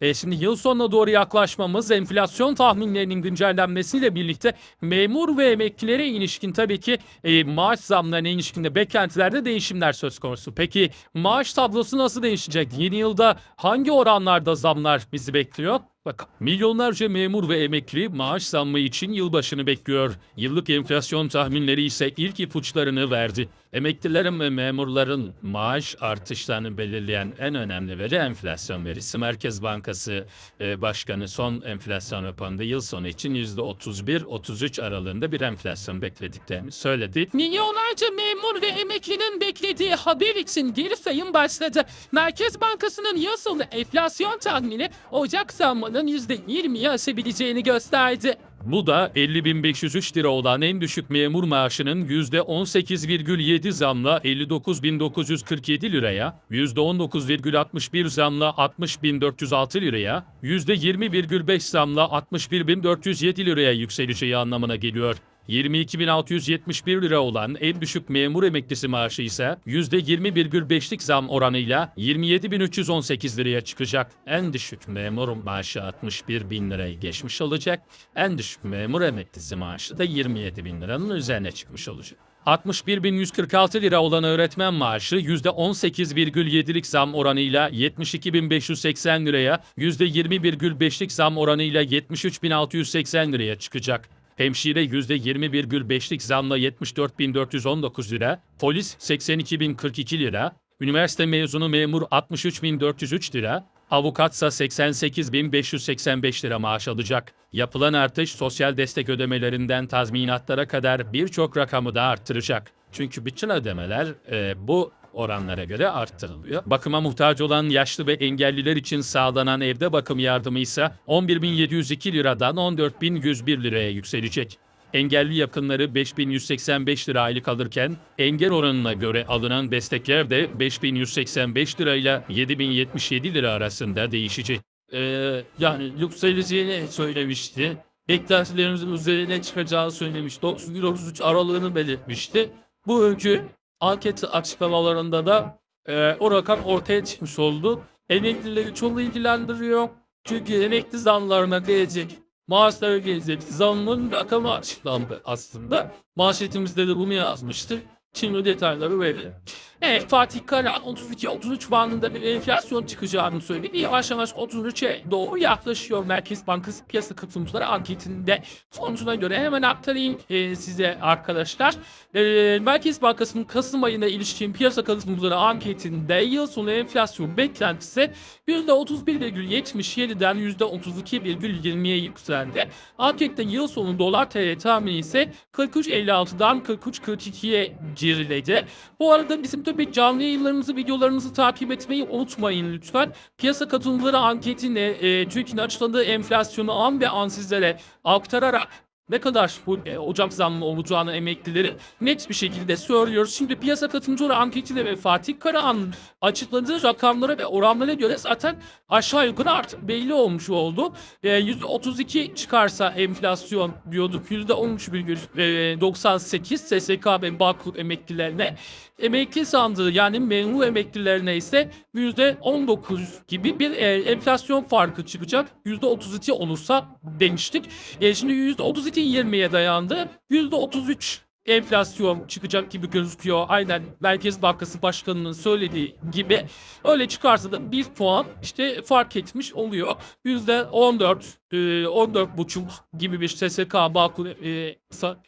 E, şimdi yıl sonuna doğru yaklaşmamız enflasyon tahminlerinin güncellenmesiyle birlikte memur ve emeklilere ilişkin tabii ki e, maaş zamlarına ilişkinde beklentilerde değişimler söz konusu. Peki maaş tablosu nasıl değişecek? Yeni yılda hangi oranlarda zamlar bizi bekliyor? Bak milyonlarca memur ve emekli maaş zammı için yılbaşını bekliyor. Yıllık enflasyon tahminleri ise ilk ipuçlarını verdi. Emeklilerin ve memurların maaş artışlarını belirleyen en önemli veri enflasyon verisi. Merkez Bankası e, Başkanı son enflasyon raporunda yıl sonu için %31-33 aralığında bir enflasyon beklediklerini söyledi. Milyonlarca memur ve emeklinin beklediği haber için geri sayım başladı. Merkez Bankası'nın yıl sonu enflasyon tahmini Ocak zammının %20'yi aşabileceğini gösterdi. Bu da 50.503 lira olan en düşük memur maaşının %18,7 zamla 59.947 liraya, %19,61 zamla 60.406 liraya, %20,5 zamla 61.407 liraya yükseleceği anlamına geliyor. 22.671 lira olan en düşük memur emeklisi maaşı ise %20,5'lik zam oranıyla 27.318 liraya çıkacak. En düşük memur maaşı 61 bin lirayı geçmiş olacak. En düşük memur emeklisi maaşı da 27 bin liranın üzerine çıkmış olacak. 61.146 lira olan öğretmen maaşı %18,7'lik zam oranıyla 72.580 liraya, %20,5'lik zam oranıyla 73.680 liraya çıkacak. Hemşire %20,5'lik zamla 74.419 lira, polis 82.042 lira, üniversite mezunu memur 63.403 lira, avukatsa 88.585 lira maaş alacak. Yapılan artış sosyal destek ödemelerinden tazminatlara kadar birçok rakamı da arttıracak. Çünkü bütün ödemeler e, bu oranlara göre arttırılıyor. Bakıma muhtaç olan yaşlı ve engelliler için sağlanan evde bakım yardımı ise 11.702 liradan 14.101 liraya yükselecek. Engelli yakınları 5185 lira aylık alırken engel oranına göre alınan destekler de 5185 lirayla 7077 lira arasında değişecek. Ee, yani yükseleceğini söylemişti. Beklentilerimizin üzerine çıkacağı söylemişti. 91-33 aralığını belirtmişti. Bu önkü anket açıklamalarında da e, o rakam ortaya çıkmış oldu. Emeklileri çok ilgilendiriyor. Çünkü emekli zamlarına gelecek maaşlara gelecek zammın rakamı açıklandı aslında. Manşetimizde de bunu yazmıştık. Şimdi detayları verelim. Evet Fatih Kara 32-33 bandında bir enflasyon çıkacağını söyledi. Yavaş yavaş 33'e doğru yaklaşıyor Merkez Bankası piyasa katılımcıları anketinde. Sonucuna göre hemen aktarayım e, size arkadaşlar. E, Merkez Bankası'nın Kasım ayına ilişkin piyasa katılımcıları anketinde yıl sonu enflasyon beklentisi %31,77'den %32,20'ye yükseldi. Ankette yıl sonu dolar TL tahmini ise 43.56'dan 43.42'ye geriledi. Bu arada bizim tabii canlı yayınlarımızı, videolarımızı takip etmeyi unutmayın lütfen. Piyasa katılımcıları anketini, e, Türkiye'nin açıkladığı enflasyonu an ve an sizlere aktararak ne kadar bu e, Ocak zammı olacağını emeklileri net bir şekilde söylüyoruz. Şimdi piyasa katılımcıları anketine ve Fatih Karahan'ın açıkladığı rakamlara ve oranlara göre zaten aşağı yukarı artık belli olmuş oldu. E, %32 çıkarsa enflasyon diyorduk. %13,98 SSK ve Bağkur emeklilerine emekli sandığı yani memur emeklilerine ise %19 gibi bir e, enflasyon farkı çıkacak. %32 olursa demiştik. E, şimdi %32 20'ye dayandı. %33 enflasyon çıkacak gibi gözüküyor. Aynen Merkez Bankası Başkanı'nın söylediği gibi. Öyle çıkarsa da bir puan işte fark etmiş oluyor. %14 e, 14 buçuk gibi bir SSK Bağkur e,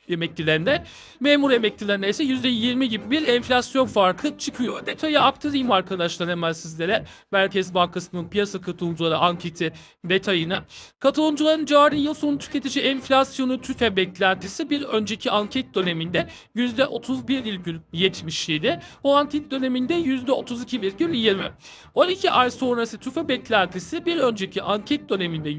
emeklilerinde. Memur emeklilerine ise %20 gibi bir enflasyon farkı çıkıyor. Detayı aktarayım arkadaşlar hemen sizlere. Merkez Bankası'nın piyasa katılımcıları anketi detayını. Katılımcıların cari yıl sonu tüketici enflasyonu tüfe beklentisi bir önceki anket döneminde %31,77. O anket döneminde %32,20. 12 ay sonrası tüfe beklentisi bir önceki anket döneminde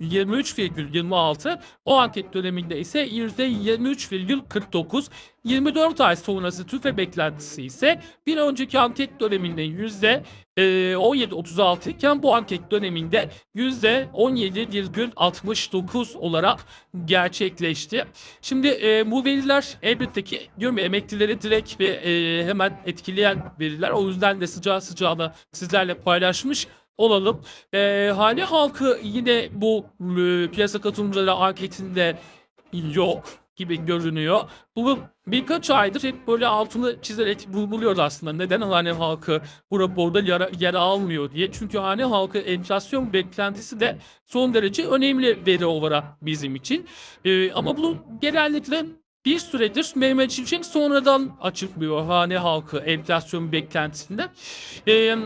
%23,26. O anket döneminde ise %23,49. 24 ay sonrası tüfe beklentisi ise bir önceki anket döneminde yüzde e, 17.36 iken bu anket döneminde yüzde 17,69 olarak gerçekleşti. Şimdi e, bu veriler elbette ki diyorum ya emeklileri direkt ve e, hemen etkileyen veriler. O yüzden de sıcağı sıcağına sizlerle paylaşmış olalım. Ee, hane halkı yine bu e, piyasa katılımcıları anketinde yok gibi görünüyor. Bu birkaç aydır hep böyle altını çizerek vurguluyoruz aslında. Neden hane halkı bu raporda yer, yer almıyor diye. Çünkü hane halkı enflasyon beklentisi de son derece önemli veri olarak bizim için. Ee, ama bunu genellikle bir süredir Mehmet Şimşek sonradan açıklıyor hane halkı enflasyon beklentisinde. Ee,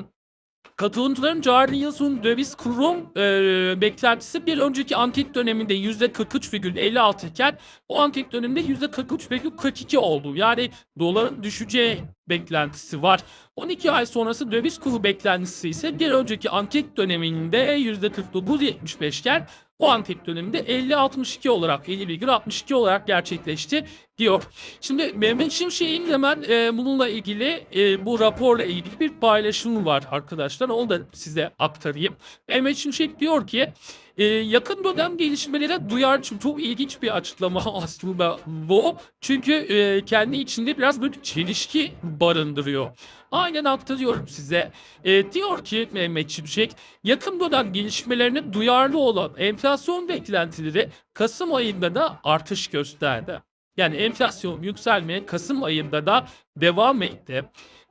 Katılımcıların cari yıl döviz kurum e, beklentisi bir önceki anket döneminde %43,56 iken o anket döneminde %43,42 oldu. Yani doların düşeceği beklentisi var. 12 ay sonrası döviz kuru beklentisi ise bir önceki anket döneminde %49,75 iken o anket döneminde 50-62 olarak 50,62 olarak gerçekleşti diyor. Şimdi Mehmet Şimşek'in hemen e, bununla ilgili e, bu raporla ilgili bir paylaşımı var arkadaşlar. Onu da size aktarayım. Mehmet Şimşek diyor ki e, yakın dönem gelişmelere duyar çünkü çok ilginç bir açıklama aslında bu. Çünkü e, kendi içinde biraz böyle çelişki barındırıyor. Aynen aktarıyorum size. E, diyor ki Mehmet Şimşek yakın dönem gelişmelerine duyarlı olan enflasyon beklentileri Kasım ayında da artış gösterdi. Yani enflasyon yükselmeye Kasım ayında da devam etti.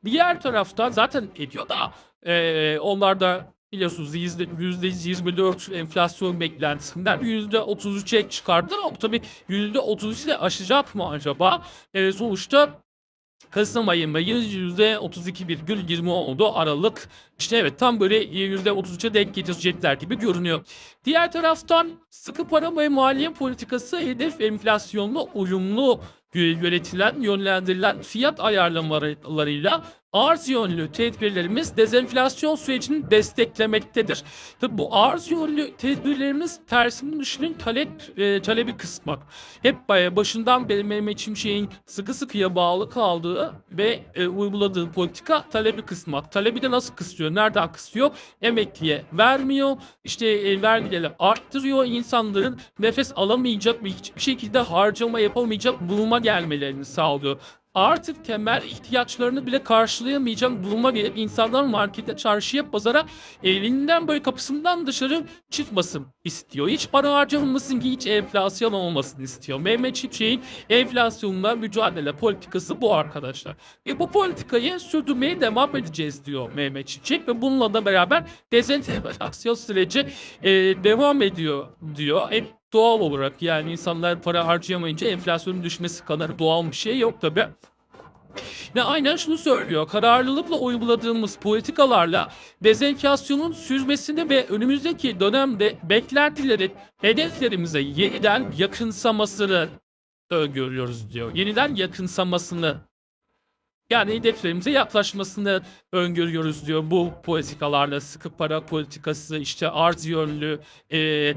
Diğer taraftan zaten ediyor da e, onlar da biliyorsunuz yüzde 24 enflasyon beklentisinden %33'e çıkardılar ama tabii %33'ü de aşacak mı acaba? E, sonuçta Kasım ayında %32,20 oldu Aralık. İşte evet tam böyle %33'e denk getirecekler gibi görünüyor. Diğer taraftan sıkı para ve maliye politikası hedef enflasyonla uyumlu yönetilen, yönlendirilen fiyat ayarlamalarıyla arz yönlü tedbirlerimiz dezenflasyon sürecini desteklemektedir. Tabi bu arz yönlü tedbirlerimiz tersini düşünün talep e, talebi kısmak. Hep başından beri Mehmet Şimşek'in sıkı sıkıya bağlı kaldığı ve e, uyguladığı politika talebi kısmak. Talebi de nasıl kısıyor? Nereden kısıyor? Emekliye vermiyor. İşte e, vergileri arttırıyor. insanların nefes alamayacak ve hiçbir şekilde harcama yapamayacak buluma gelmelerini sağlıyor artık temel ihtiyaçlarını bile karşılayamayacak duruma gelip insanlar markete, çarşıya, pazara elinden böyle kapısından dışarı çıkmasın istiyor. Hiç para harcamamasın ki hiç enflasyon olmasın istiyor. Mehmet Şimşek'in enflasyonla mücadele politikası bu arkadaşlar. E bu politikayı sürdürmeye devam edeceğiz diyor Mehmet Şimşek ve bununla da beraber dezenflasyon süreci e, devam ediyor diyor. Hep doğal olarak yani insanlar para harcayamayınca enflasyonun düşmesi kadar doğal bir şey yok tabi. Ve aynen şunu söylüyor. Kararlılıkla uyguladığımız politikalarla dezenflasyonun sürmesini ve önümüzdeki dönemde beklentilerin hedeflerimize yeniden yakınsamasını öngörüyoruz diyor. Yeniden yakınsamasını yani hedeflerimize yaklaşmasını öngörüyoruz diyor bu politikalarla sıkı para politikası işte arz yönlü e,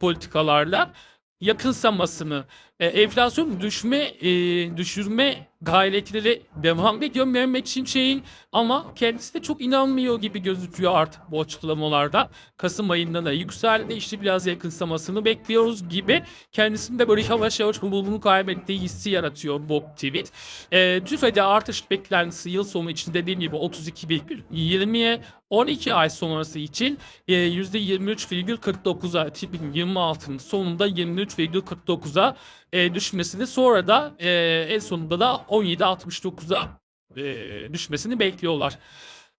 politikalarla yakınsamasını, e, enflasyon düşme e, düşürme gayretleri devam ediyor Mehmet Şimşek'in ama kendisi de çok inanmıyor gibi gözüküyor artık bu açıklamalarda. Kasım ayında da yükseldi işte biraz yakınsamasını bekliyoruz gibi kendisinde böyle yavaş yavaş umudunu kaybettiği hissi yaratıyor bu tweet. E, TÜFE'de artış beklentisi yıl sonu için dediğim gibi 32,20'ye 12 ay sonrası için e, %23,49'a 2026'nın sonunda 23,49'a e, düşmesini sonra da e, en sonunda da 17.69'a e, düşmesini bekliyorlar.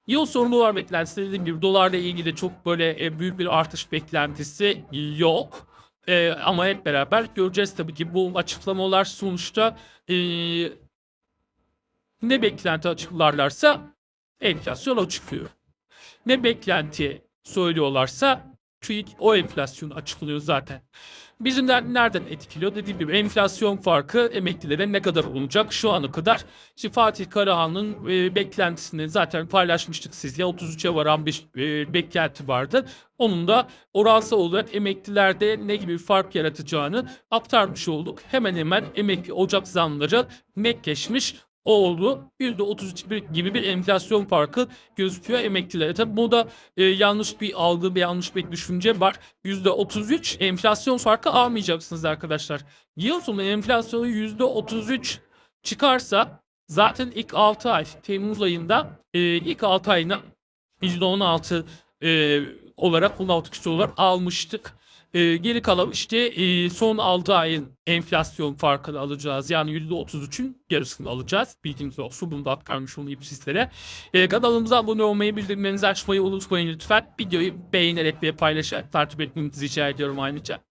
Yıl sonu dolar beklentisi dediğim gibi dolarla ilgili çok böyle e, büyük bir artış beklentisi yok. E, ama hep beraber göreceğiz tabii ki bu açıklamalar sonuçta e, ne beklenti açıklarlarsa enflasyon o çıkıyor. Ne beklenti söylüyorlarsa TÜİK o enflasyonu açıklıyor zaten. Bizimden nereden etkiliyor? Dediğim gibi enflasyon farkı emeklilere ne kadar olacak şu ana kadar? İşte Fatih Karahan'ın e, beklentisini zaten paylaşmıştık sizle. 33'e varan bir e, beklenti vardı. Onun da oransal olarak emeklilerde ne gibi bir fark yaratacağını aktarmış olduk. Hemen hemen emekli ocak zamları netleşmiş oldu. %33 gibi bir enflasyon farkı gözüküyor emeklilere. Tabi bu da e, yanlış bir algı, bir yanlış bir düşünce var. %33 enflasyon farkı almayacaksınız arkadaşlar. Yıl sonu enflasyonu %33 çıkarsa zaten ilk 6 ay Temmuz ayında e, ilk 6 ayına %16 e, olarak bunu 6 kişi olarak almıştık. E, geri kalan işte e, son 6 ayın enflasyon farkını alacağız. Yani %33'ün yarısını alacağız. Bildiğiniz olsun. Bunu da aktarmış olayım sizlere. E, kanalımıza abone olmayı, bildirimlerinizi açmayı unutmayın lütfen. Videoyu beğenerek ve paylaşarak takip etmenizi rica ediyorum ayrıca.